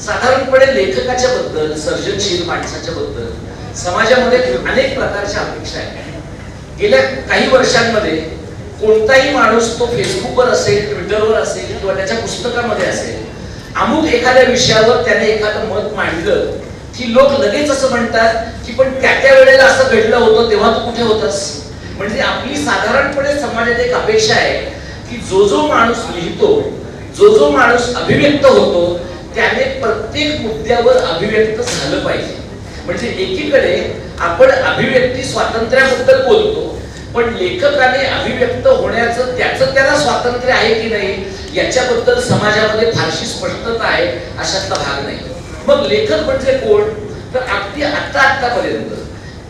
साधारणपणे लेखकाच्या बद्दल सर्जनशील माणसाच्या बद्दल समाजामध्ये अनेक प्रकारच्या अपेक्षा आहेत. गेल्या काही वर्षांमध्ये कोणताही माणूस तो फेसबुकवर असेल ट्विटरवर असेल किंवा त्याच्या पुस्तकामध्ये असेल अमुक एखाद्या विषयावर त्याने एखादं मत मांडलं की लोक लगेच असं म्हणतात की पण त्या त्या वेळेला असं घडलं होतं तेव्हा तू कुठे होतास? म्हणजे आपली साधारणपणे समाजात एक अपेक्षा आहे की जो जो माणूस लिहितो जो जो माणूस अभिव्यक्त होतो त्याने प्रत्येक मुद्द्यावर अभिव्यक्त झालं पाहिजे. म्हणजे एकीकडे आपण अभिव्यक्ती स्वातंत्र्याबद्दल बोलतो पण लेखकाने अभिव्यक्त होण्याचं त्याचं त्याला स्वातंत्र्य आहे की नाही याच्याबद्दल समाजामध्ये फारशी स्पष्टता आहे अशातला भाग नाही. मग लेखक म्हणजे कोण? तर अगदी आत्ता आत्तापर्यंत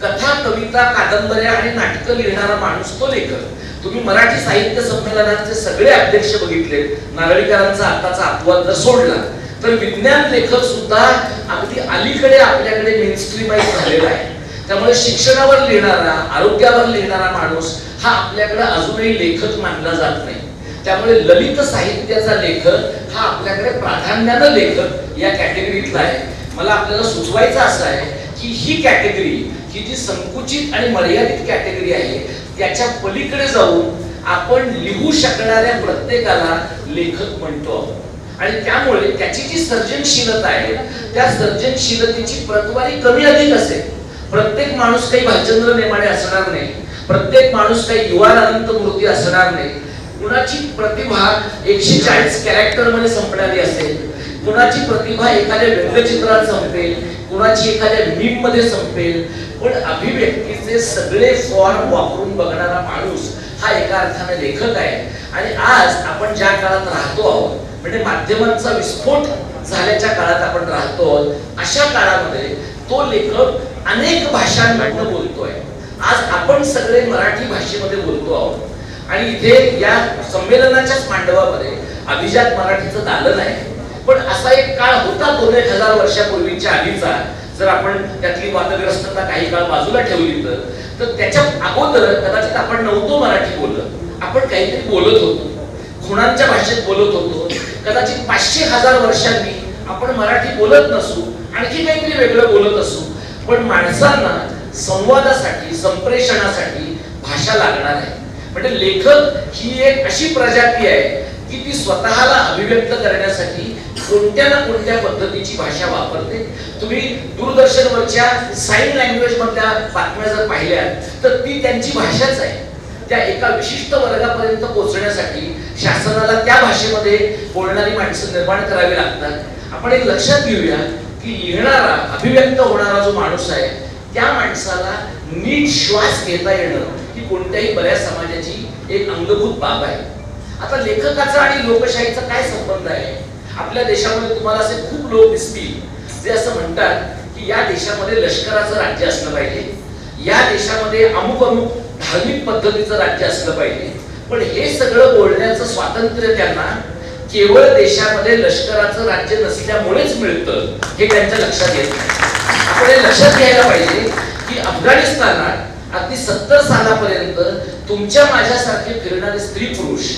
कथा कविता कादंबऱ्या आणि नाटकं लिहिणारा माणूस तो लेखक. तुम्ही मराठी साहित्य संमेलनाचे सगळे अध्यक्ष बघितले नारळीकरांचा आताचा अपवाद जर सोडला तर विज्ञान लेखक सुद्धा अगदी अलीकडे आपल्याकडे मेनस्ट्रीमाइज झालेला आहे. त्यामुळे शिक्षणावर लिहिणारा आरोग्यावर लिहिणारा माणूस हा आपल्याकडे अजूनही लेखक मानला जात नाही. त्यामुळे ललित साहित्याचा लेखक हा आपल्याकडे प्राधान्यानं लेखक या कॅटेगरीतला आहे. मला आपल्याला सुचवायचं असं आहे की ही कॅटेगरी ही जी संकुचित आणि मर्यादित कॅटेगरी आहे त्याच्या पलीकडे जाऊन आपण लिहू शकणाऱ्या प्रत्येकाला लेखक म्हणतो आहोत. आणि त्यामुळे त्याची जी सर्जनशीलता आहे त्या सर्जनशीलतेची प्रतवारी कमी अधिक असेल. प्रत्येक माणूस काही भालचंद्र नेमाडे असणार नाही. प्रत्येक माणूस काही युवा अनंत मूर्ती असणार नाही. कुणाची प्रतिभा एकशे चाळीस कॅरेक्टरमध्ये संपणारी असेल? कुणाची प्रतिभा एखाद्या व्यंगचित्रात संपेल? कुणाची एखाद्या मीममध्ये संपेल? पण अभिव्यक्तीचे सगळे फॉर्म वापरून बघणारा माणूस हा एका अर्थाने लेखक आहे. आणि आज आपण ज्या काळात राहतो आहोत म्हणजे माध्यमांचा विस्फोट झाल्याच्या काळात आपण राहतो. आहोत अशा काळामध्ये तो लेखक अनेक भाषांमधनं बोलतोय. आज आपण सगळे मराठी भाषेमध्ये बोलतो आहोत. आणि इथे या संमेलनाच्याच मांडवामध्ये अभिजात मराठीचं दालन आहे. पण असा एक काळ होता दोन एक हजार वर्षापूर्वीच्या आधीचा. जर आपण त्यातली वादग्रस्तता काही काळ बाजूला ठेवली तर तर त्याच्या अगोदर कदाचित आपण नव्हतो मराठी बोलत. आपण काहीतरी बोलत होतो. खुणांच्या भाषेत बोलत होतो. कदाचित पाचशे हजार वर्षांनी आपण मराठी बोलत नसू आणखी काहीतरी वेगळं बोलत असू. पण माणसांना संवादासाठी संप्रेषणासाठी भाषा लागणार आहे. म्हणजे लेखक ही एक अशी प्रजाती आहे की ती स्वतःला अभिव्यक्त करण्यासाठी कोणत्या ना कोणत्या पद्धतीची भाषा वापरते. तुम्ही दूरदर्शनवरच्या साईन लँग्वेज मधल्या बातम्या जर पाहिल्या तर ती त्यांची भाषाच आहे. त्या एका विशिष्ट वर्गापर्यंत पोहोचण्यासाठी शासनाला त्या भाषेमध्ये बोलणारी माणसं निर्माण करावी लागतात. आपण एक लक्षात घेऊया की लिहिणारा अभिव्यक्त होणारा जो माणूस आहे त्या माणसाला नीट श्वास घेता येणं ही कोणत्याही बऱ्याच समाजाची एक अंगभूत बाब आहे. आता लेखकाचा आणि लोकशाहीचा काय संबंध आहे? आपल्या देशामध्ये तुम्हाला असे खूप लोक दिसतील जे असं म्हणतात की या देशामध्ये लष्कराचं राज्य असलं पाहिजे. या देशामध्ये अमुक अमुक धार्मिक पद्धतीचं राज्य असलं पाहिजे. पण हे सगळं बोलण्याचं स्वातंत्र्य त्यांना केवळ देशामध्ये लष्कराचं राज्य नसल्यामुळेच मिळतं हे त्यांच्या लक्षात येत नाही. आपण हे लक्षात घ्यायला पाहिजे की अफगाणिस्तानात अगदी सत्तर सालापर्यंत तुमच्या माझ्यासारखे फिरणारे स्त्री पुरुष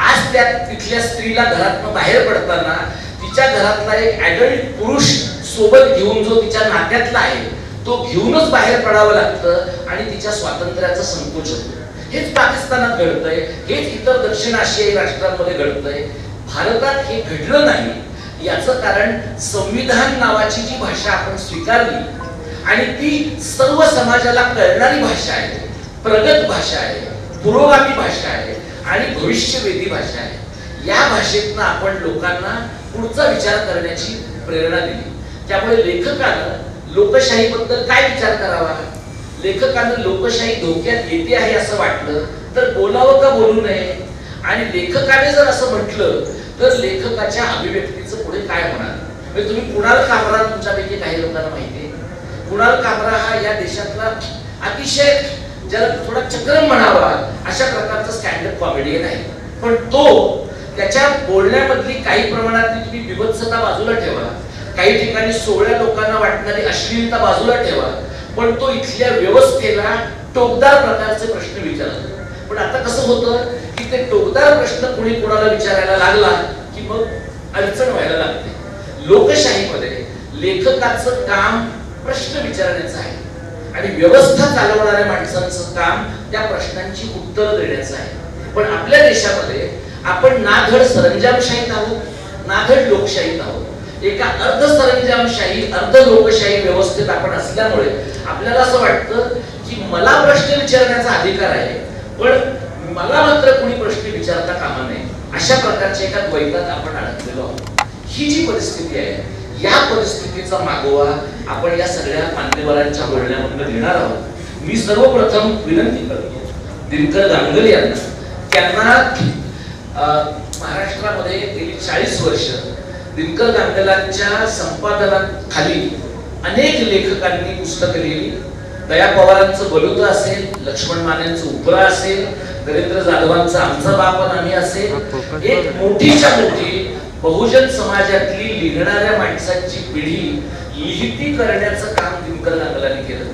आज त्या तिथल्या स्त्रीला घरातनं बाहेर पडताना तिच्या घरातला एक ऍडल्ट पुरुष सोबत घेऊन जो तिच्या नात्यातला आहे तो घेऊनच बाहेर पडावं लागतं आणि तिच्या स्वातंत्र्याचं संकोच हेच पाकिस्तानात घडतंय हेच इतर दक्षिण आशियाई राष्ट्रांमध्ये घडतंय. भारतात हे घडलं नाही. याचं कारण संविधान नावाची जी भाषा आपण स्वीकारली आणि ती सर्व समाजाला कळणारी भाषा आहे. प्रगत भाषा आहे पुरोगामी भाषा आहे आणि भविष्यवेधी भाषा आहे. या भाषेतनं आपण लोकांना पुढचा विचार करण्याची प्रेरणा दिली. त्यामुळे लेखकानं लोकशाहीबद्दल काय विचार करावा? लेखकानं लोकशाही धोक्यात येते आहे असं वाटलं तर बोलावं का बोलू नये? आणि लेखकाने जर असं म्हटलं तर लेखकाच्या अभिव्यक्तीचं पुढे काय होणार? म्हणजे तुम्ही कुणाल कामरा तुमच्यापैकी काही लोकांना माहिती आहे? कुणाल कामरा हा या देशातला अतिशय ज्याला थोडा चक्रम म्हणावा अशा प्रकारचा स्टँडअप कॉमेडियन आहे. पण तो त्याच्या बोलण्यामधली काही प्रमाणातली तुम्ही विभत्सता बाजूला ठेवा. काही ठिकाणी सोहळ्या लोकांना वाटणारी अश्लीलता बाजूला ठेवा पण तो इथल्या व्यवस्थेला टोकदार प्रकारचे प्रश्न विचारतो पण आता कसं होतं की ते टोकदार प्रश्न कोणी कोणाला विचारायला लागला की मग अडचण व्हायला लागते. लोकशाहीमध्ये लेखकाचं काम प्रश्न विचारण्याचं आहे आणि व्यवस्था चालवणाऱ्या माणसांचं काम त्या प्रश्नांची उत्तर देण्याचं आहे. पण आपल्या देशामध्ये आपण ना धड सरंजामशाहीत आहोत ना धड लोकशाहीत आहोत. एका अर्धसरंजामशाही अर्ध लोकशाही व्यवस्थेत आपण असल्यामुळे आपल्याला असं वाटतं की मला प्रश्न विचारण्याचा अधिकार आहे पण मला मात्र कोणी प्रश्न विचारता कामा नये. अशा प्रकारच्या एका द्वैतात आपण अडकलेलो आहोत. ही जी परिस्थिती आहे या परिस्थितीचा मागोवा आपण या सगळ्या मान्यवरांच्या बोलण्यामधून घेणार आहोत. मी सर्वप्रथम विनंती करतो दिनकर गांगल यांना त्यांना अं, महाराष्ट्रामध्ये गेली चाळीस वर्ष दिनकर गांगलांच्या संपादनाखाली अनेक लेखकांनी पुस्तकं लिहिली. दया पवारांचं बलुत असेल लक्ष्मण मानेंचं उपरा असेल नरेंद्र जाधवांचं आमचा बाप आणि आम्ही असेल. एक मोठीच्या मोठी बहुजन समाजातली लिहिणाऱ्या माणसांची पिढी लिहिती करण्याचं काम दिनकर गांगलांनी केलं.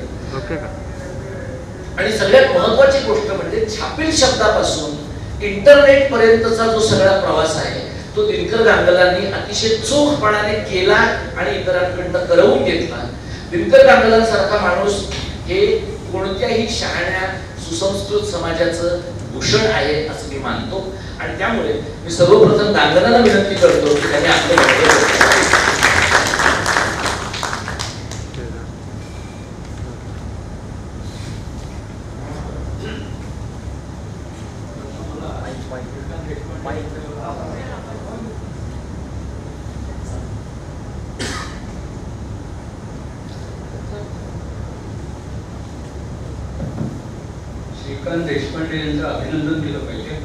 आणि सगळ्यात महत्वाची गोष्ट म्हणजे छापील शब्दापासून इंटरनेट पर्यंतचा जो सगळा प्रवास आहे तो दिनकर गांगलांनी अतिशय चोखपणाने केला आणि इतरांकडनं करवून घेतला. दिनकर गांगलांसारखा माणूस हे कोणत्याही शहाण्या सुसंस्कृत समाजाचं भूषण आहे असं मी मानतो. आणि त्यामुळे मी सर्वप्रथम गांगलाला विनंती करतो की त्यांनी आपलं वक्तव्य करावं. श्रीकांत देशपांडे यांचं अभिनंदन केलं पाहिजे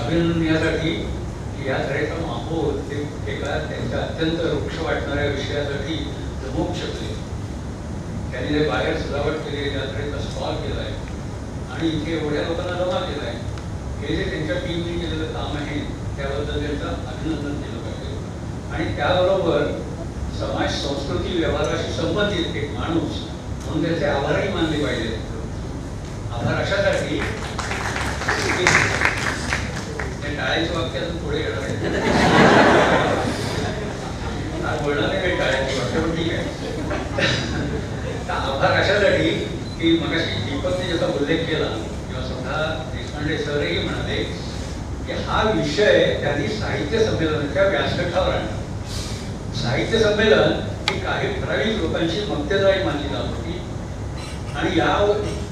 अभिनंदन यासाठी की या तऱ्हेचा माहोल ते एका त्यांच्या अत्यंत वृक्ष वाटणाऱ्या विषयासाठी जमवू शकले त्यांनी जे बाहेर सजावट केली त्या तऱ्हेचा स्टॉल केला आहे आणि इथे एवढ्या लोकांना जमा केला आहे हे जे त्यांच्या टीमने केलेलं काम आहे त्याबद्दल त्यांचं अभिनंदन केलं पाहिजे आणि त्याबरोबर समाज संस्कृती व्यवहाराशी एक माणूस म्हणून त्याचे आभारही मानले पाहिजे आभार अशासाठी टाळ्याच्या वाक्यातून पुढे येणार आहे. बोलणार नाही काही टाळ्याची वाक्य पण ठीक आहे. आभार अशासाठी की मगाशी दीपकने ज्याचा उल्लेख केला किंवा स्वतः देशपांडे सरही म्हणाले की हा विषय त्यांनी साहित्य संमेलनाच्या व्यासपीठावर आणला. साहित्य संमेलन ही काही ठराविक लोकांची मक्तेदारी मानली जात होती. आणि या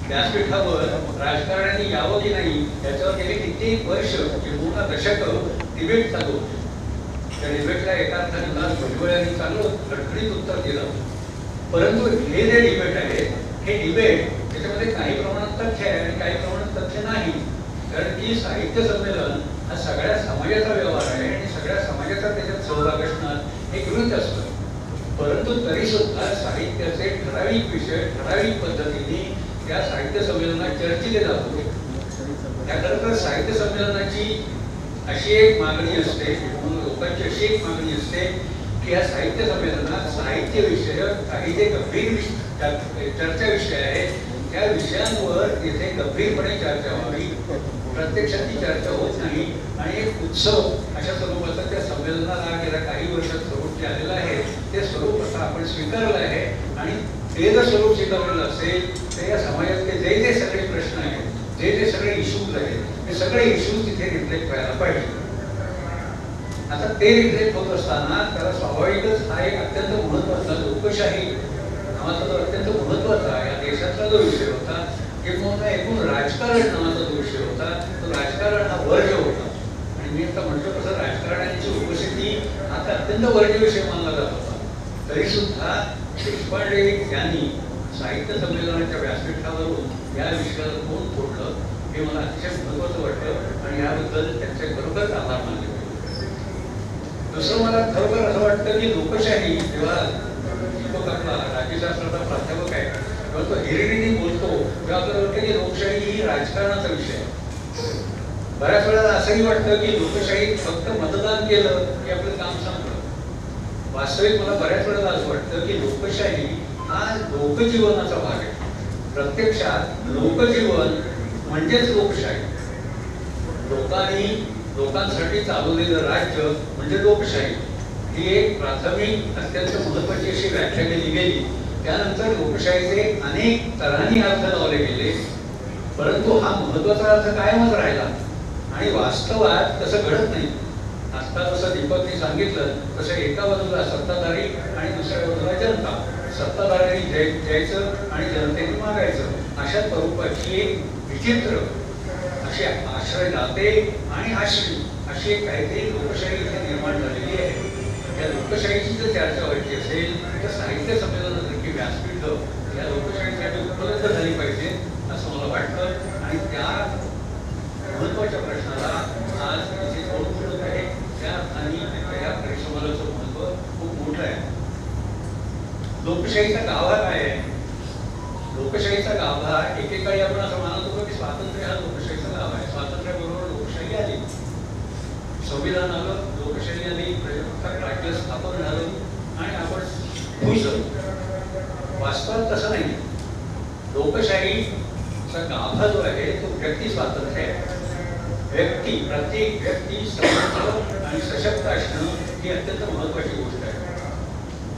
व्यासपीठावर राजकारण्यांनी यावं की नाही याच्यावर गेले कित्येक वर्ष किंवा दशक डिबेट चालू होते. त्या डिबेटला एका अर्थाने मला भुजबळ यांनी चांगलं खडखडीत उत्तर दिलं. परंतु हे जे डिबेट आहे हे डिबेट त्याच्यामध्ये काही प्रमाणात तथ्य आहे आणि काही प्रमाणात तथ्य नाही. कारण की साहित्य संमेलन हा सगळ्या समाजाचा व्यवहार आहे आणि सगळ्या समाजाचा त्याच्यात सहभाग असणार हे गृहित असतं. परंतु तरी सुद्धा साहित्याचे ठराविक विषय ठराविक पद्धतीने त्या साहित्य संमेलनात चर्चिले जात. होते त्याकरता साहित्य संमेलनाची अशी एक मागणी असते म्हणून लोकांची अशी एक मागणी असते की या साहित्य संमेलनात साहित्य विषयक काही जे गंभीर चर्चा विषय आहेत त्या विषयांवर तिथे गंभीरपणे चर्चा व्हावी. प्रत्यक्षात ती चर्चा होत नाही आणि एक उत्सव अशा स्वरूप त्या संमेलनाला गेल्या काही वर्षात स्वरूप जे आलेलं आहे ते स्वरूप आता आपण स्वीकारलं आहे. आणि ते जर स्वरूप स्वीकारलेलं असेल तर या समाजातले जे जे सगळे प्रश्न आहेत जे जे सगळे इश्यूज आहेत ते सगळे इश्यूज तिथे रिफ्लेक्ट व्हायला पाहिजे. आता ते रिफ्लेक्ट होत असताना त्याला स्वाभाविकच हा एक अत्यंत महत्त्वाचा लोकशाही नावाचा जो अत्यंत महत्त्वाचा या देशातला जो विषय होता किंवा एकूण राजकारण नावाचा जो विषय होता तो राजकारण हा वर्ज होता. आणि मी आता म्हणतो तसं राजकारणाची उपस्थिती हा तर अत्यंत वर्ज विषय मानला जात होता. तरी सुद्धा देशपांडे यांनी साहित्य संमेलनाच्या व्यासपीठावरून या विषयाला कोण फोडलं हे मला अतिशय महत्वाचं वाटलं आणि याबद्दल त्यांचे खरोखरच आभार मानले दुसरं मला खरोखर असं वाटतं की लोकशाही जेव्हा दीपक आपला राज्यशास्त्राचा प्राध्यापक आहे तेव्हा तो हिरिरीने बोलतो तेव्हा आपल्याला वाटतं की लोकशाही ही राजकारणाचा विषय आहे. बऱ्याच वेळेला असंही वाटतं की लोकशाही फक्त मतदान केलं की आपलं काम संपलं. वास्तविक मला बऱ्याच वेळेला असं वाटतं की लोकशाही हा लोकजीवनाचा भाग आहे. प्रत्यक्षात लोकजीवन म्हणजेच लोकशाही. लोकांनी लोकांसाठी चालवलेलं राज्य म्हणजे लोकशाही. ही एक प्राथमिक अत्यंत महत्वाची अशी व्याख्या केली गेली. त्यानंतर लोकशाहीचे अनेक तरांनी अर्थ लावले गेले. परंतु हा महत्त्वाचा अर्थ कायमच राहिला. आणि वास्तवात तसं घडत नाही. आता जसं दीपकनी सांगितलं तसं एका बाजूला सत्ताधारी आणि दुसऱ्या बाजूला जनता. सत्ताधाऱ्यांनी जय द्यायचं आणि जनतेने मागायचं. अशा स्वरूपाची एक विचित्र अशी आश्रय नाते आणि आश्रय अशी एक काहीतरी लोकशाही इथे निर्माण झालेली आहे. या लोकशाहीची जर चर्चा व्हायची असेल तर साहित्य संमेलनासारखी व्यासपीठ या लोकशाहीसाठी उपलब्ध झाली पाहिजे असं मला वाटतं. आणि त्या महत्त्वाच्या प्रश्नाला लोकशाहीचा गाभा काय आहे? लोकशाहीचा गाभा एकेकाळी आपण असं मानत होतो की स्वातंत्र्य हा लोकशाहीचा गाभा आहे. स्वातंत्र्याबरोबर लोकशाही आली. संविधान आलं, लोकशाही आली, प्रजासत्ताक राज्य स्थापन झालं आणि आपण खुश झालो. वास्तवात तसं नाही. लोकशाहीचा गाभा जो आहे तो व्यक्ती स्वातंत्र्य आहे. व्यक्ती, प्रत्येक व्यक्ती स्वतंत्र आणि सशक्त असणं ही अत्यंत महत्वाची गोष्ट आहे.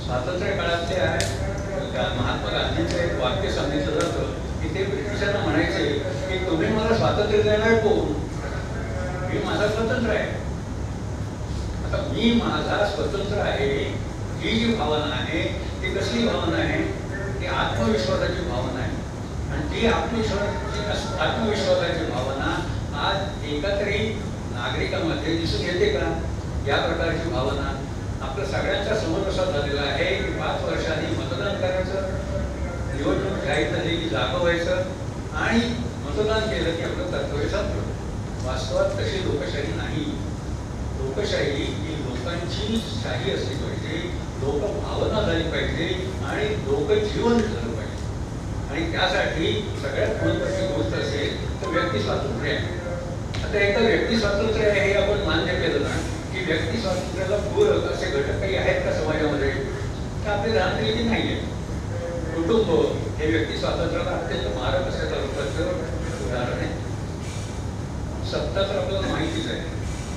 स्वातंत्र्य काळातल्या महात्मा गांधींचं एक वाक्य सांगितलं जातं की ते ब्रिटिशांना म्हणायचे की तुम्ही मला स्वातंत्र्य देणार कोण? मी माझा स्वतंत्र आहे. आता मी माझा स्वतंत्र आहे ही जी भावना आहे ती कसली भावना आहे? ती आत्मविश्वासाची भावना आहे. आणि ती आत्मविश्वासाची आत्मविश्वासाची भावना आज एका तरी नागरिकांमध्ये दिसून येते का? या प्रकारची भावना आपल्या सगळ्यांचा समज असा झालेला आहे की पाच वर्षांनी मतदान करायचं निवडणूक जाहीर झाली की जागं व्हायचं आणि मतदान केलं की आपलं कर्तव्य संपलं वास्तवात तशी लोकशाही नाही. लोकशाही ही लोकांची शाही असली पाहिजे लोक भावना झाली पाहिजे आणि लोक जीवन झालं पाहिजे. आणि त्यासाठी सगळ्यात महत्वाची गोष्ट असेल तर व्यक्ती स्वातंत्र्य आहे. आता एकदा व्यक्ती स्वातंत्र्य आहे हे आपण मान्य केलं ना व्यक्ती स्वातंत्र्याला पूरक असे घटक काही आहेत का समाजामध्ये? तर आपली राहणीती नाही आहे कुटुंब हे व्यक्ती स्वातंत्र्याला अत्यंत मारक असल्याच्या रूपाचं उदाहरण आहे. सत्ता तर आपल्याला माहितीच आहे.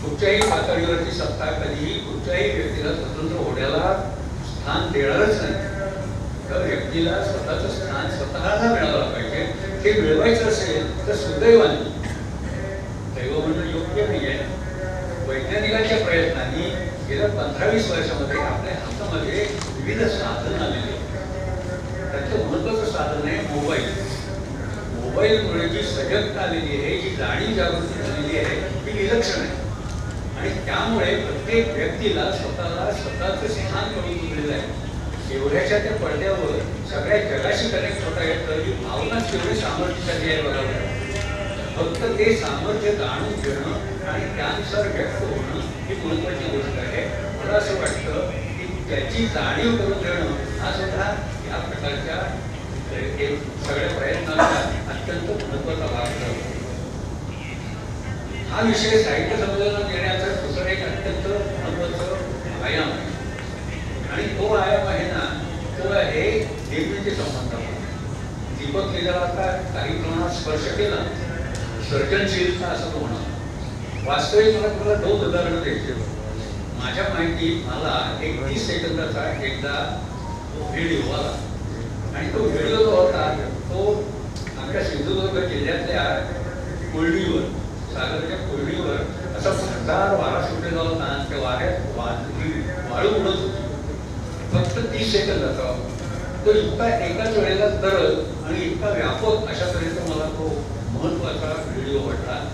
कुठच्याही पातळीवरची सत्ता कधीही कुठच्याही व्यक्तीला स्वतंत्र होण्याला स्थान देणारच नाही. तर व्यक्तीला स्वतःचं स्थान स्वतःला मिळालं पाहिजे. हे मिळवायचं असेल तर सुदैवाने प्रयत्नांनी गेल्या पंधरा वीस वर्षामध्ये आपल्या हातामध्ये विविध साधन आलेली आहेत. त्याचं महत्वाचं साधन आहे मोबाईल. मोबाईलमुळे जी सजगता आलेली आहे जी जाणीव जागृती झालेली आहे ती विलक्षण आहे. आणि त्यामुळे प्रत्येक व्यक्तीला स्वतःला स्वतःचं स्थान करून दिलेलं आहे. एवढ्याच्या त्या पडद्यावर सगळ्या जगाशी कनेक्ट होता येतं ही भावना एवढी सामर्थ्यशाली आहे बघा. बरं. फक्त ते सामर्थ्य जाणून घेणं आणि त्यानुसार व्यक्त होणं ही महत्वाची गोष्ट आहे. मला असं वाटतं की त्याची जाणीव करून देणं हा सुद्धा या प्रकारच्या सगळ्या प्रयत्नांचा अत्यंत महत्त्वाचा भाग ठरतो. हा विषय साहित्य संमेलनात देण्याचा दुसरा एक अत्यंत महत्त्वाचा आयाम आहे. आणि तो आयाम आहे ना तो आहे देवीचे संबंध दीपक ज्याला आता काही प्रमाणात स्पर्श केला सर्जनशीलता असं तो म्हणा वास्तविक मला तुम्हाला दोन उदाहरणं द्यायची माझ्या माहितीत मला एक तीस सेकंदाचा एकदा व्हिडिओ आला. आणि तो व्हिडिओ जो होता तो आमच्या सिंधुदुर्ग जिल्ह्यातल्या कोळडीवर सागरच्या कोळडीवर असा भरदार वारा सुटलेला होता. आणि त्या वाऱ्यात वाळू उडत होती. फक्त तीस सेकंदाचा तो इतका एकाच वेळेला तरल आणि इतका व्यापक अशा तऱ्हेचा मला तो महत्त्वाचा व्हिडिओ वाटला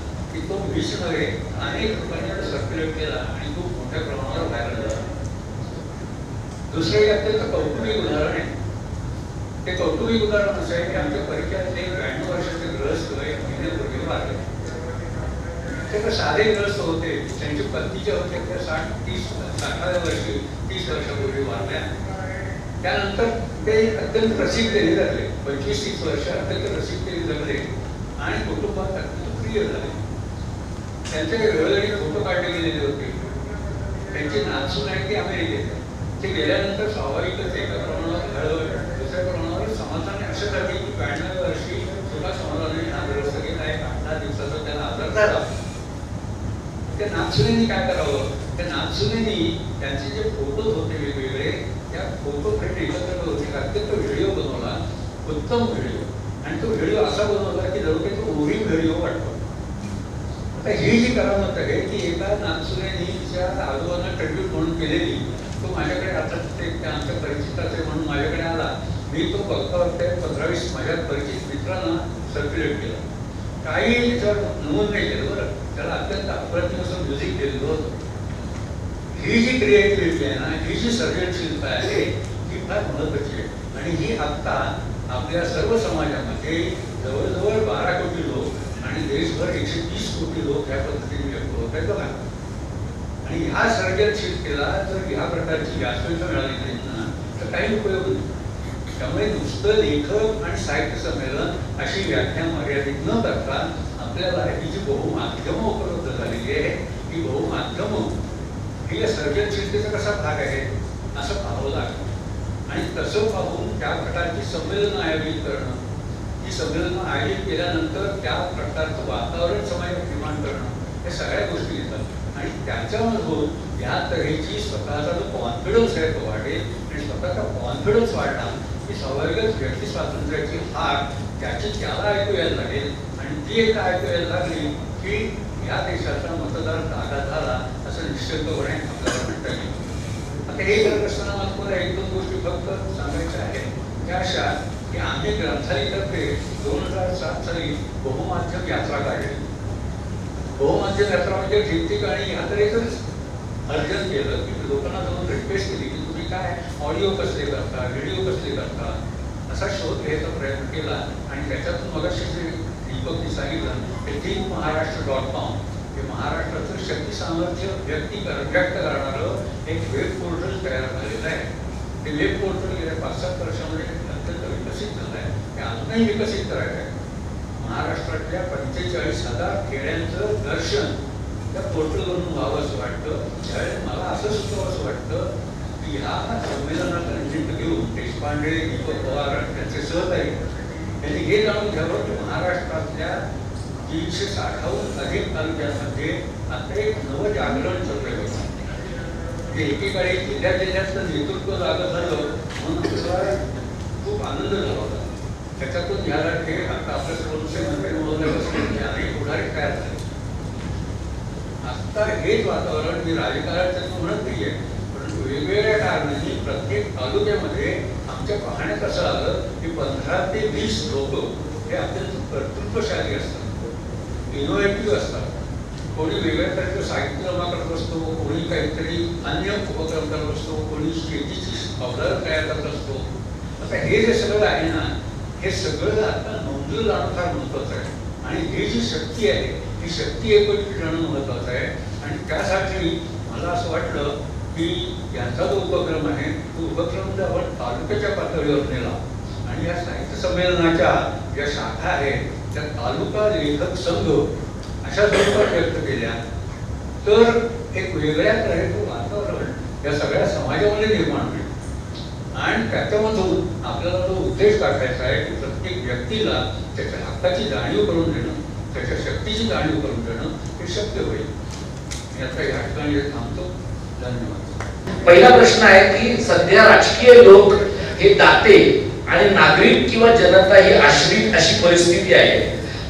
तो वीस अनेक लोकांनी सर्क्युलेट केला आणि तो मोठ्या प्रमाणावर व्हायरल झाला दुसरं एक अत्यंत कौटुंबिक उदाहरण आहे. ते कौटुंबिक उदाहरण असं आहे की आमच्या परिचयातले एक ब्याण्णव वर्षाचे ग्रस्त एक महिन्यापूर्वी वाढले ते साधे ग्रस्त होते. त्यांची पत्नीचे होते त्या साठ तीस साठाव्या वर्षी तीस वर्षापूर्वी वाढल्या त्यानंतर ते अत्यंत रसिकतेने झाले पंचवीस तीस वर्ष अत्यंत रसिकतेने जगले आणि कुटुंबात अत्यंत प्रिय झाले. त्यांचे वेळोवेळी फोटो काढले गेलेले होते. त्यांची नाचून आहे ती अमेरिकेत. ते गेल्यानंतर स्वाभाविकच एका प्रमाणावर हळहळ दुसऱ्या प्रमाणावर समाजाने असं झाली की ब्याण्णव वर्षी सुद्धा समाजाने गेला एक आठ दहा दिवसाचा त्याला आजार झाला. त्या नागसुनेनी काय करावं? त्या नागसुनेनी त्यांचे जे फोटो होते वेगवेगळे त्या फोटो फ्रेम एकत्र एक अत्यंत व्हिडिओ बनवला. उत्तम व्हिडिओ आणि तो व्हिडिओ असा बनवला की जणू काही तो ओरी व्हिडिओ वाटतो. आता ही जी करामत आहे की एका नागसुनेनी आजोबांना ट्रिब्यूट म्हणून केलेली तो माझ्याकडे आता ते आमच्या परिचिताचे म्हणून माझ्याकडे आला. मी तो बघता बघता पंधरा वीस माझ्या परिचित मित्रांना सर्क्युलेट केला. काही जर नोंद नाही केलं बरं त्याला अत्यंत अप्रतिम असं म्युझिक दिलेलं होतं. ही जी क्रिएटिव्हिटी आहे ना ही जी सर्जनशीलता आहे ही फार महत्वाची आहे. आणि ही आत्ता आपल्या सर्व समाजामध्ये जवळजवळ बारा कोटी लोक आणि देशभर एकशे तीस कोटी लोक ह्या पद्धतीने व्यक्त होत आहेत बघा. आणि ह्या सर्जनशीलतेला जर ह्या प्रकारची व्यासपीठ मिळाली नाहीत ना तर काही उपयोग नाही. त्यामुळे नुसतं लेखक आणि साहित्य संमेलन अशी व्याख्या मर्यादित न करता आपल्याला ही जी बहुमाध्यमं उपलब्ध झालेली आहे ही बहुमाध्यमं ही या सर्जनशीलतेचा कसा भाग आहे असं पाहावं लागतं. आणि तसं पाहून त्या प्रकारची संमेलनं आयोजित करणं ही संमेलनं आयोजित केल्यानंतर त्या प्रकारचं वातावरण समाज निर्माण करणं हे सगळ्या गोष्टी येतात. आणि त्याच्यामधून या तऱ्हेची स्वतःचा जो कॉन्फिडन्स आहे तो वाढेल आणि स्वतःचा कॉन्फिडन्स वाढला की स्वाभाविकच व्यक्ती स्वातंत्र्याची हाक त्याची त्याला ऐकू यायला लागेल आणि ती एक ऐकू यायला लागली की या देशाचा मतदार जागा झाला असं निश्चितपणे आपल्याला म्हणता येईल. आता हे करत असताना मला तुम्हाला एक दोन गोष्टी फक्त सांगायच्या आहेत त्या अशा की आम्ही ग्रंथालयातर्फे दोन हजार सात साली बहुमाध्यम यात्रा काढली. बहुमाध्यम यात्रा म्हणजे ठिकठिकाणी ह्या तऱ्हेचंच अर्जन केलं की लोकांना जाऊन रिक्वेस्ट केली की तुम्ही काय ऑडिओ कसले करता व्हिडिओ कसले करता? असा शोध घ्यायचा प्रयत्न केला आणि त्याच्यातून मला जे दीपकने सांगितलं की थिंक महाराष्ट्र डॉट कॉम हे महाराष्ट्राचं शक्ती सामर्थ्य व्यक्ती कर व्यक्त करणारं एक वेब पोर्टल तयार झालेलं आहे. ते वेब पोर्टल गेल्या पाच सात वर्षामध्ये अत्यंत विकसित झालं आहे ते अजूनही विकसित करायचं आहे महाराष्ट्रातल्या पंचेचाळीस हजार खेड्यांचं दर्शन त्या पोर्टलवरून व्हावं असं वाटतं त्यावेळेस मला असं सुचवावं असं वाटतं की ह्या संमेलनाचा निमित्त घेऊन देशपांडे दीपक पवार त्यांचे सहकारी त्यांनी हे जाणून घ्यावं की महाराष्ट्रातल्या तीनशे साठाहून अधिक तालुक्यांमध्ये आता एक नवं जागरण चाललंय बघा. ते एकेकाळी जिल्ह्या जिल्ह्यातलं नेतृत्व जागं झालं म्हणून खूप आनंद झाला होता. त्याच्यातून झाला हे आता आपल्या सर्वोच्च अनेक पुढारी तयार झाले? आता हेच वातावरण मी राजकारणाचं म्हणत नाहीये परंतु वेगवेगळ्या कारणांनी प्रत्येक तालुक्यामध्ये आमच्या पाहण्यात असं आलं की पंधरा ते वीस लोक हे अत्यंत कर्तृत्वशाली असतात इनोव्हेटिव्ह असतात. कोणी वेगळ्या तऱ्हेचं साहित्य जमा करत असतो कोणी काहीतरी अन्य उपक्रम करत असतो कोणी शेतीची पावडर तयार करत असतो. आता हे जे सगळं आहे ना हे सगळं आता नोंदलं जाणं फार महत्वाचं आहे. आणि ही जी शक्ती आहे ही शक्ती एकत्रित जाणं महत्वाचं आहे. आणि त्यासाठी मला असं वाटलं की यांचा जो उपक्रम आहे तो उपक्रम जर आपण तालुक्याच्या पातळीवर नेला आणि या साहित्य संमेलनाच्या ज्या शाखा आहेत त्या तालुका लेखक संघ अशा स्वरूपात व्यक्त केल्या तर एक वेगळ्या तऱ्हेचं वातावरण या सगळ्या समाजामध्ये निर्माण होईल. आणि त्याच्यामधून आपल्याला जो उद्देश टाकायचा आहे की प्रत्येक व्यक्तीला त्याच्या हक्काची जाणीव करून देणं त्याच्या शक्तीची जाणीव करून देणं हे शक्य होईल. मी आता या ठिकाणी थांबतो. धन्यवाद. पहिला प्रश्न आहे की सध्या राजकीय लोक हे दाते आणि नागरिक किंवा जनता ही आश्रित अशी परिस्थिती आहे.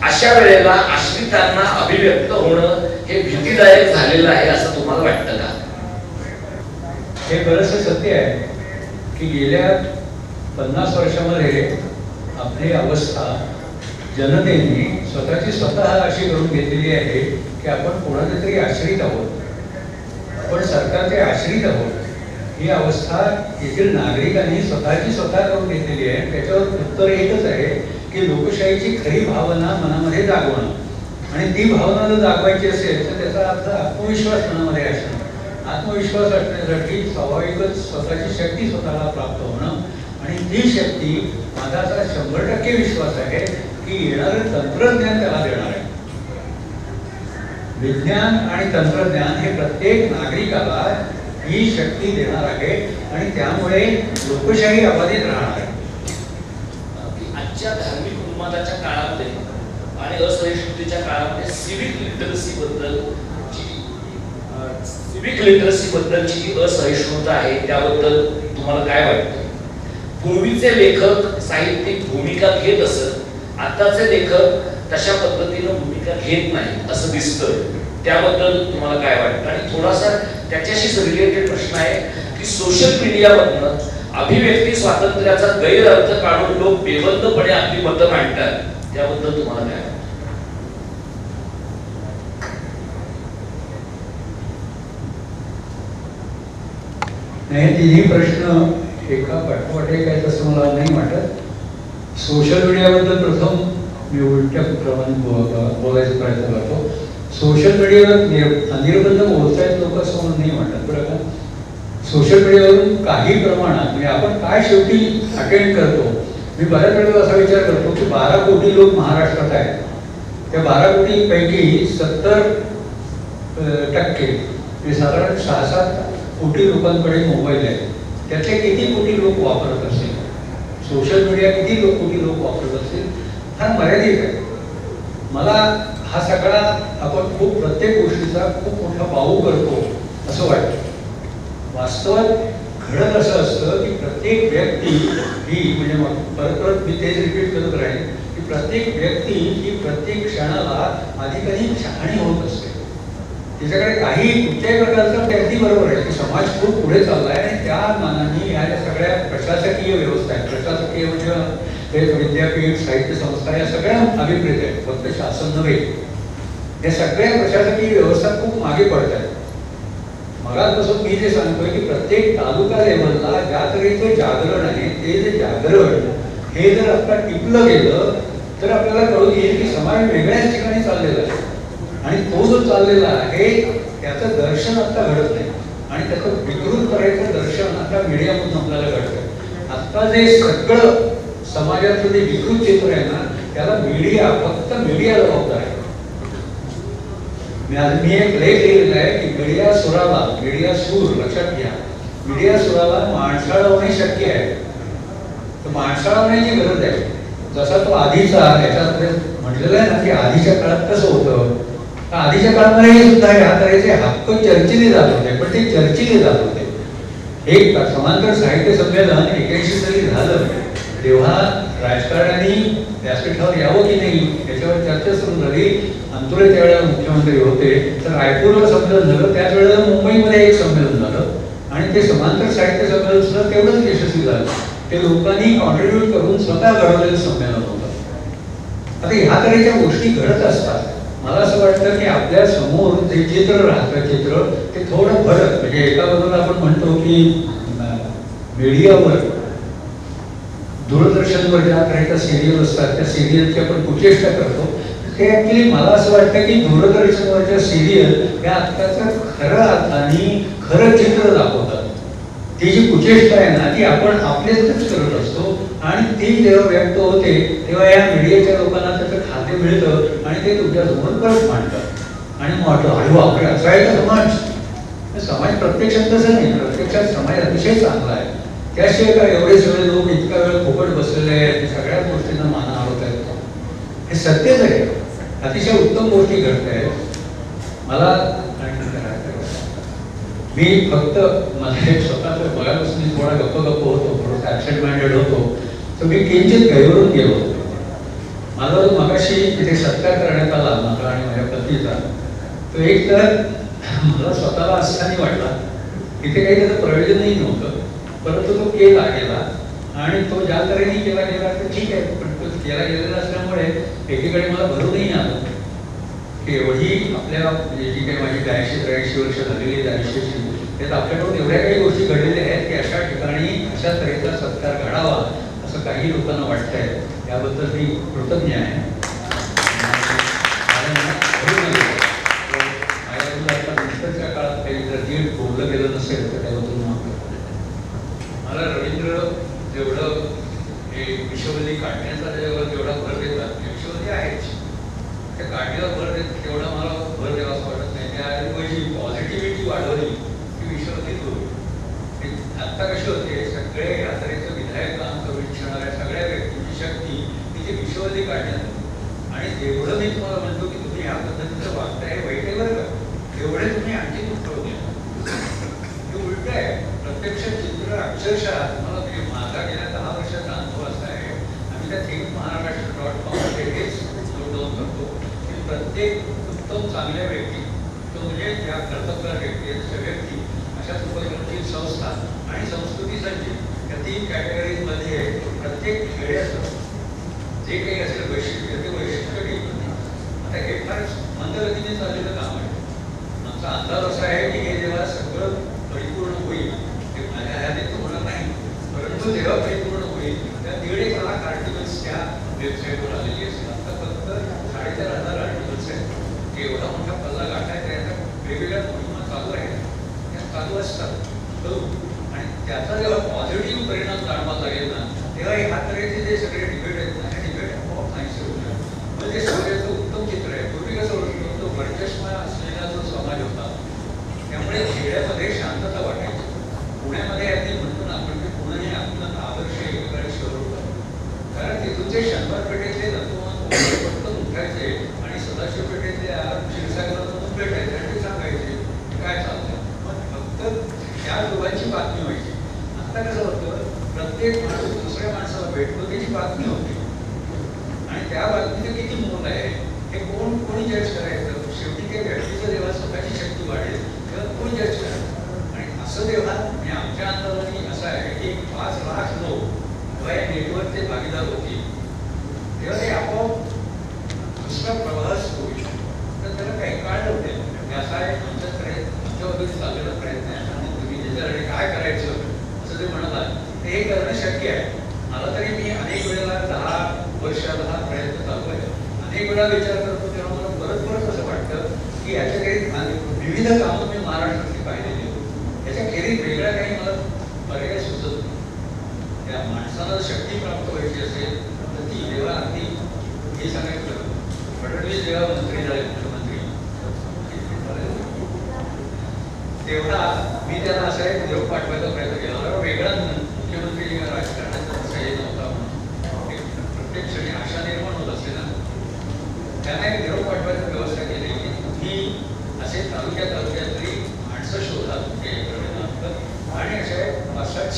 अशा वेळेला आश्रितांना अभिव्यक्त होणं हे भीतीदायक झालेलं आहे असं तुम्हाला वाटतं का? हे बरंचसं सत्य आहे. की गेल्या पन्नास वर्षामध्ये आपली अवस्था जनतेने स्वतःची स्वतः अशी करून घेतलेली आहे की आपण कोणाचे तरी आश्रित आहोत. आपण सरकारचे आश्रित आहोत. ही अवस्था येथील नागरिकांनी स्वतःची स्वतः करून घेतलेली आहे. त्याच्यावर उत्तर एकच आहे की लोकशाहीची खरी भावना मनामध्ये जागवणं. आणि ती भावना जर जागवायची असेल तर त्याचा अर्थ आत्मविश्वास मनामध्ये असणं. आत्मविश्वास असण्यासाठी स्वाभाविकच स्वतःची शक्ती स्वतःला प्राप्त होणं आणि ती शक्ती माझा असा शंभर टक्के विश्वास आहे की येणारं तंत्रज्ञान त्याला देणार आहे. विज्ञान आणि तंत्रज्ञान हे प्रत्येक नागरिकाला ही शक्ती देणार आहे आणि त्यामुळे लोकशाही अबाधित राहणार आहे. आजच्या धार्मिक उन्मादाच्या काळामध्ये आणि असहिष्णुतेच्या काळामध्ये सिव्हिक लिटरसी बद्दल सिविक लिटरसी बद्दलची जी असहिष्णुता आहे त्याबद्दल तुम्हाला काय वाटतं? पूर्वीचे लेखक साहित्यिक भूमिका घेत असत आताचे लेखक तशा पद्धतीनं भूमिका घेत नाही असं दिसतं त्याबद्दल तुम्हाला काय वाटतं? आणि थोडासा त्याच्याशीच रिलेटेड प्रश्न आहे की सोशल मीडियामधनं अभिव्यक्ती स्वातंत्र्याचा गैरअर्थ काढून लोक बेबंदपणे आपली मतं मांडतात. त्याबद्दल तुम्हाला काय नाही तिन्ही प्रश्न एका पाठोपाठ एक आहेत असं मला नाही वाटत. सोशल मीडियाबद्दल प्रथम मी उलट्या क्रमाने बो- बोलायचा प्रयत्न करतो. सोशल मीडियावर निर- निर्बंध बोलतायत लोक असं मला नाही वाटत बरं का? सोशल मीडियावरून काही प्रमाणात म्हणजे आपण काय शेवटी अटेंड करतो? मी बऱ्याच वेळेला असा विचार करतो की बारा कोटी लोक महाराष्ट्रात आहेत. त्या बारा कोटीपैकी सत्तर टक्के ते साधारण सहा सात कोटी लोकांकडे मोबाईल आहे त्यातले किती कोटी लोक वापरत असतील? सोशल मीडिया किती लोक कोटी लोक वापरत असतील? फार मर्यादित आहे. मला हा सगळा आपण खूप प्रत्येक गोष्टीचा खूप मोठा पाऊ करतो असं वाटतं. वास्तवात घडत असं असतं की प्रत्येक व्यक्ती ही म्हणजे मग परत परत मी तेच रिपीट करत राहील की प्रत्येक व्यक्ती ही प्रत्येक क्षणाला अधिकाधिक शहाणी होत असते. त्याच्याकडे काही कुठल्याही प्रकारचं ते अगदी बरोबर आहे की समाज खूप पुढे चाललाय आणि त्या मानाने या ज्या सगळ्या प्रशासकीय व्यवस्था आहेत प्रशासकीय म्हणजे हे विद्यापीठ साहित्य संस्था या सगळ्या अभिप्रेत आहेत. फक्त शासन नव्हे. या सगळ्या प्रशासकीय व्यवस्था खूप मागे पडत आहेत. मगापासून मी जे सांगतोय की प्रत्येक तालुका लेवलला ज्या तऱ्हेचं जागरण आहे ते जे जागरण हे जर आता टिपलं गेलं तर आपल्याला कळून येईल की समाज वेगळ्याच ठिकाणी चाललेला आहे. आणि तो जो चाललेला आहे त्याचं दर्शन आता घडत नाही. आणि त्याचं विकृत करायचं दर्शन आता मीडियामधून आपल्याला घडतं आता जे सगळं समाजातलं जे विकृत चित्र आहे ना त्याला मीडिया फक्त मीडिया जबाबदार आहे. मी आज मी एक लेख लिहिलेला आहे की मीडिया सुराला मीडिया सूर लक्षात घ्या. मीडिया सुराला होणे शक्य आहे. तर माणसाळवण्याची गरज आहे. जसा तो आधीचा याच्यात म्हटलेलं आहे ना की आधीच्या काळात कसं होतं? आधीच्या काळामध्ये सुद्धा या तऱ्हेचे हक्क चर्चिले जात होते पण ते चर्चिले जात होते. हे समांतर साहित्य संमेलन एक्याऐंशी साली झालं. तेव्हा राजकारण्यांनी व्यासपीठावर यावं की नाही याच्यावर चर्चा सुरू झाली. अंतुरे त्यावेळेला मुख्यमंत्री होते. तर रायपूरला संमेलन झालं त्याच वेळेला मुंबईमध्ये एक संमेलन झालं. आणि ते समांतर साहित्य संमेलन सुद्धा तेवढंच यशस्वी झालं. ते लोकांनी कॉन्ट्रीब्युट करून स्वतः घडवलेलं संमेलन होतं. आता ह्या तऱ्हेच्या गोष्टी घडत असतात. मला असं वाटतं की आपल्यासमोर जे चित्र राहतं चित्र ते थोडं भरत म्हणजे एका बाजूला आपण म्हणतो की मीडियावर दूरदर्शनवर ज्या तऱ्हेच्या सिरियल असतात त्या सिरियलची आपण कुचेष्टा करतो. ते ॲक्च्युली मला असं वाटतं की दूरदर्शनवरच्या सिरियल या आत्ताचं खरं अर्थाने खरं चित्र दाखवतात. ती जी कुचेष्टा आहे ना ती आपण आपल्यातच करत असतो. आणि ती जेव्हा व्यक्त होते तेव्हा या मीडियाच्या लोकांना त्याचं खाते मिळतं आणि ते तुमच्यासमोर परत मांडतात. आणि मग वाटतं अरे बापरे असं आहे का समाज? समाज प्रत्यक्षात तसं नाही प्रत्यक्षात समाज अतिशय चांगला आहे. त्याशिवाय का एवढे सगळे लोक इतका वेळ फुकट बसलेले आहेत सगळ्या सगळ्याच गोष्टींना मान आवडत आहेत. हे सत्यच आहे. अतिशय उत्तम गोष्टी घडत आहेत. मला मी फक्त माझं एक स्वतःच बघापासून थोडा गप्प गप्प होतो थोडंसं ॲबसेंट माइंडेड होतो. तर मी किंचित गैरून गेलो. माझा जो मगाशी तिथे सत्कार करण्यात आला मला आणि माझ्या पत्नीचा तो एक तर मला स्वतःला असताना वाटला तिथे काही त्याचं प्रयोजनही नव्हतं परंतु तो केला गेला. आणि तो ज्या तऱ्हेने केला गेला तर ठीक आहे पण तो केला गेलेला असल्यामुळे एकीकडे मला भरूनही आलं. की एवढी आपल्या म्हणजे जी काही माझी ब्याऐंशी त्र्याऐंशी वर्ष झालेली आहेत त्यात आपल्याकडून एवढ्या काही गोष्टी घडलेल्या आहेत की अशा ठिकाणी अशा तऱ्हेचा सत्कार घडावा असं काही लोकांना वाटतंय याबद्दल मी कृतज्ञ आहे. आता नंतरच्या काळात काही जर नीट बोललं गेलं नसेल तर त्याबद्दल माफ मला रवींद्र जेवढं हे विश्ववली काढण्याचा जेव्हा जेवढा भर देतात ते विश्ववली आहेच. त्या काढण्यावर भर देत तेवढा मला भर द्यावा असं वाटत नाही. त्याऐवजी पॉझिटिव्हिटी वाढवली की विश्ववली होईल ते आत्ता कशी होते? एवढे तुम्ही आणखी हे उलट आहे. प्रत्यक्ष चित्र अक्षरशः तुम्हाला म्हणजे माझा गेल्या दहा वर्षाचा अनुभव असा आहे. आम्ही त्या थिंक महाराष्ट्र डॉट कॉमचे हेच नोंदवून करतो. की प्रत्येक उत्तम चांगल्या व्यक्ती तो म्हणजे त्या कर्तव्य व्यक्ती व्यक्ती अशा उपक्रमची संस्था आणि संस्कृती संचित या तीन कॅटेगरीजमध्ये प्रत्येक खेळ्याचं जे काही असेल वैशिष्ट्य असा अंदाज असा आहे की हे जेव्हा सगळं परिपूर्ण होईल ते माझ्या ह्याने होणार नाही. परंतु जेव्हा परिपूर्ण होईल त्या दीड एक लाख आर्टिकल्स त्या वेबसाईटवर आलेली असतील. आता फक्त साडेचार हजार आर्टिकल्स आहेत. एवढा मोठा पल्ला गाठायचा त्या वेगवेगळ्या मोहिमा चालू आहेत. त्या चालू असतात. आणि त्याचा जेव्हा पॉझिटिव्ह परिणाम जाणवा लागेल ना तेव्हा हे हातऱ्याचे जे सगळे डिबेट आहेत ना हे डिबेट आपोआप नाहीसे होणार. म्हणजे सूर्याचं उत्तम चित्र आहे पूर्वी कसं होतं तो वर्चस्व असलेला त्यामुळे खेड्यामध्ये शांतता वाटायची. पुण्यामध्ये आधी म्हणतो ना आपण की पुणे हे आपलं आदर्श एक शहर होतं कारण तिथून जे शंभर पेठेतले तत्व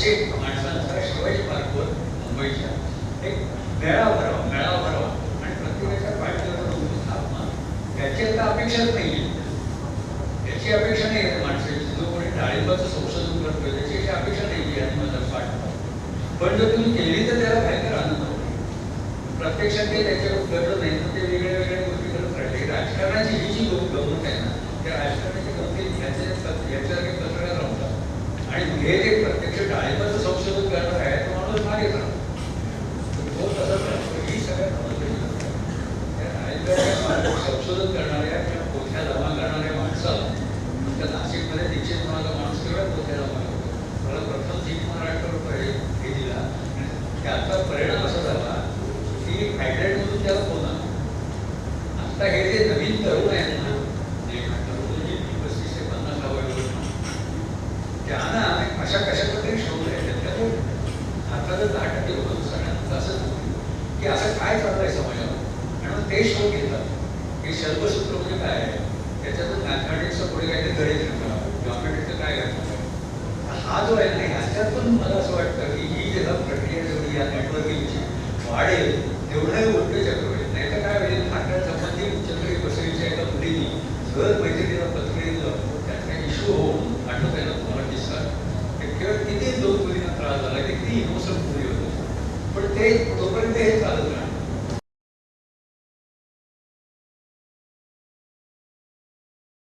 siento